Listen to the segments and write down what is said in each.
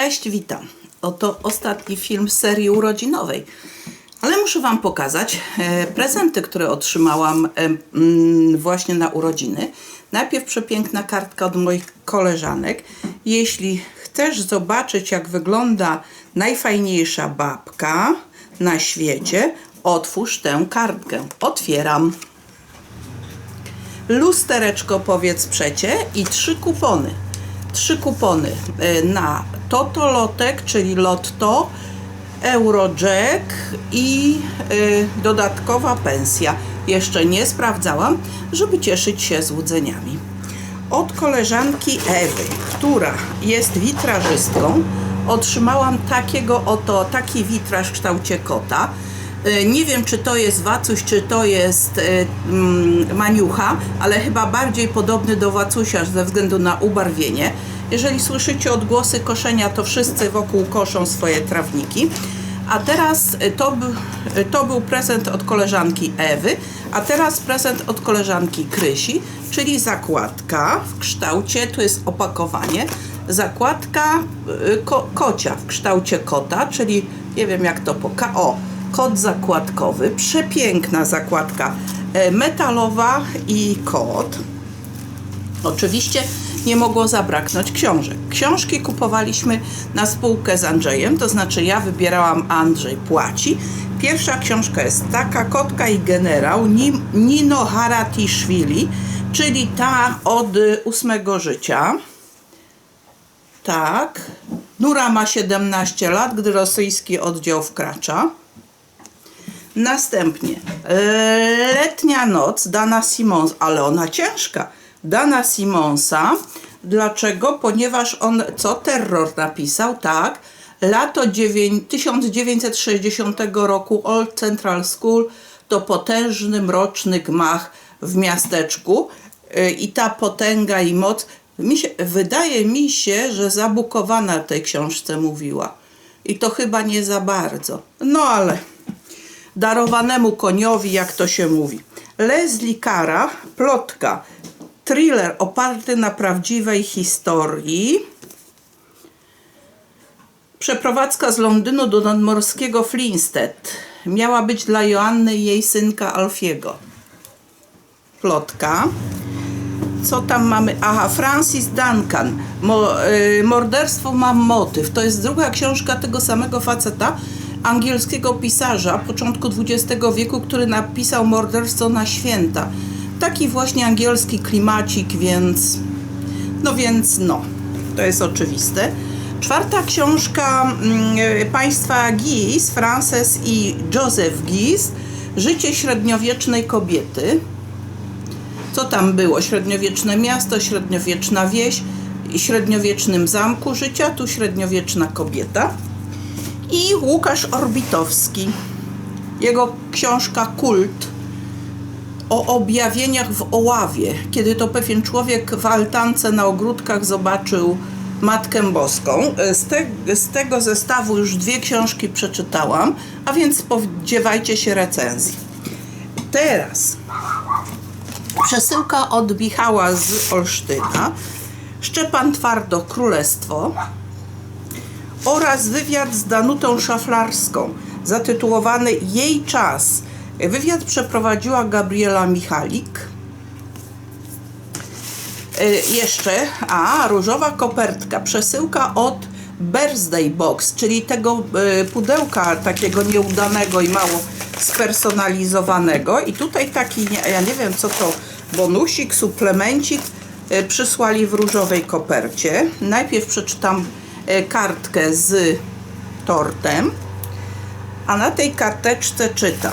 Cześć, witam. Oto ostatni film serii urodzinowej. Ale muszę Wam pokazać e, prezenty, które otrzymałam e, właśnie na urodziny. Najpierw przepiękna kartka od moich koleżanek. Jeśli chcesz zobaczyć, jak wygląda najfajniejsza babka na świecie, otwórz tę kartkę. Otwieram lustereczko powiedz przecie i trzy kupony. Trzy kupony y, na Totolotek, czyli Lotto, Eurojack i y, dodatkowa pensja. Jeszcze nie sprawdzałam, żeby cieszyć się złudzeniami. Od koleżanki Ewy, która jest witrażystką, otrzymałam takiego oto, taki witraż w kształcie kota. Y, Nie wiem, czy to jest Wacuś, czy to jest y, mm, Maniucha, ale chyba bardziej podobny do Wacusia ze względu na ubarwienie. Jeżeli słyszycie odgłosy koszenia, to wszyscy wokół koszą swoje trawniki. A teraz y, to, to był prezent od koleżanki Ewy, a teraz prezent od koleżanki Krysi, czyli zakładka w kształcie, tu jest opakowanie, zakładka ko, kocia w kształcie kota, czyli nie wiem jak to poka. O, kot zakładkowy, przepiękna zakładka e, metalowa i kot. Oczywiście nie mogło zabraknąć książek. Książki kupowaliśmy na spółkę z Andrzejem, to znaczy ja wybierałam, Andrzej płaci. Pierwsza książka jest taka, Kotka i generał Nino Haratiszwili, czyli ta od y, ósmego życia. Tak. Nura ma 17 lat, gdy rosyjski oddział wkracza. Następnie e, letnia noc Dana Simons, ale ona ciężka. Dana Simonsa. Dlaczego? Ponieważ on co terror napisał, tak? Lato dziewię- 1960 roku Old Central School to potężny, mroczny gmach w miasteczku E, i ta potęga i moc mi się, wydaje mi się, że zabukowana w tej książce mówiła. I to chyba nie za bardzo. No ale darowanemu koniowi, jak to się mówi. Leslie Cara, plotka, thriller oparty na prawdziwej historii. Przeprowadzka z Londynu do nadmorskiego Flinstead miała być dla Joanny i jej synka Alfiego. Plotka. Co tam mamy? Aha, Francis Duncan. Mo, y, morderstwo mam motyw. To jest druga książka tego samego faceta, angielskiego pisarza początku XX wieku, który napisał Morderstwo na święta. Taki właśnie angielski klimacik, więc no więc no, to jest oczywiste. Czwarta książka mm, państwa Guise, Frances i Joseph Guise, Życie średniowiecznej kobiety. Co tam było? Średniowieczne miasto, średniowieczna wieś średniowiecznym zamku życia, tu średniowieczna kobieta. I Łukasz Orbitowski. Jego książka Kult o objawieniach w Oławie, kiedy to pewien człowiek w altance na ogródkach zobaczył Matkę Boską. Z, te, z tego zestawu już dwie książki przeczytałam, a więc spodziewajcie się recenzji. Teraz Przesyłka od Michała z Olsztyna, Szczepan Twardo Królestwo oraz wywiad z Danutą Szaflarską zatytułowany Jej czas. Wywiad przeprowadziła Gabriela Michalik. Y, jeszcze, a różowa kopertka, przesyłka od Birthday Box, czyli tego y, pudełka takiego nieudanego i mało spersonalizowanego. I tutaj taki, ja nie wiem co to, bonusik, suplemencik y, przysłali w różowej kopercie. Najpierw przeczytam kartkę z tortem, a na tej karteczce czytam.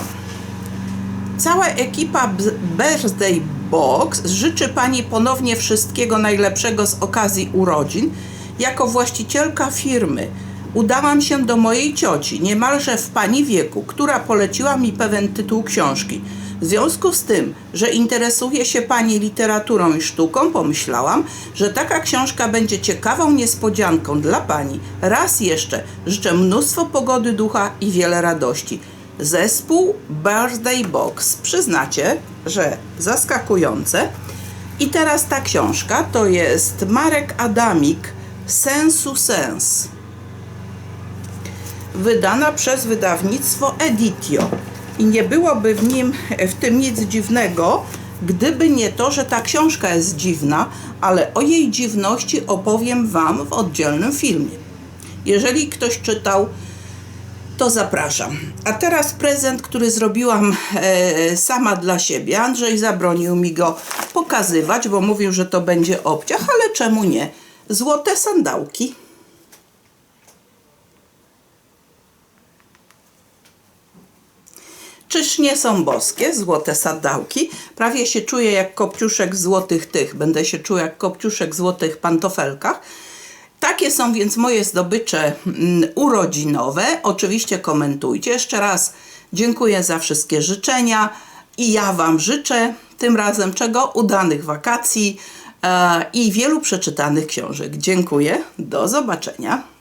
Cała ekipa Birthday Box życzy Pani ponownie wszystkiego najlepszego z okazji urodzin. Jako właścicielka firmy udałam się do mojej cioci, niemalże w Pani wieku, która poleciła mi pewien tytuł książki. W związku z tym, że interesuje się Pani literaturą i sztuką, pomyślałam, że taka książka będzie ciekawą niespodzianką dla Pani. Raz jeszcze życzę mnóstwo pogody ducha i wiele radości. Zespół Birthday Box. Przyznacie, że zaskakujące. I teraz ta książka to jest Marek Adamik Sensu Sens. wydana przez wydawnictwo Editio. I nie byłoby w nim w tym nic dziwnego, gdyby nie to, że ta książka jest dziwna, ale o jej dziwności opowiem Wam w oddzielnym filmie. Jeżeli ktoś czytał, to zapraszam. A teraz prezent, który zrobiłam e, sama dla siebie. Andrzej zabronił mi go pokazywać, bo mówił, że to będzie obciach, ale czemu nie? Złote sandałki. Czyż nie są boskie złote sandałki? Prawie się czuję jak kopciuszek w złotych tych. Będę się czuła jak kopciuszek w złotych pantofelkach. Takie są więc moje zdobycze mm, urodzinowe. Oczywiście komentujcie. Jeszcze raz dziękuję za wszystkie życzenia i ja Wam życzę tym razem czego? Udanych wakacji e, i wielu przeczytanych książek. Dziękuję. Do zobaczenia.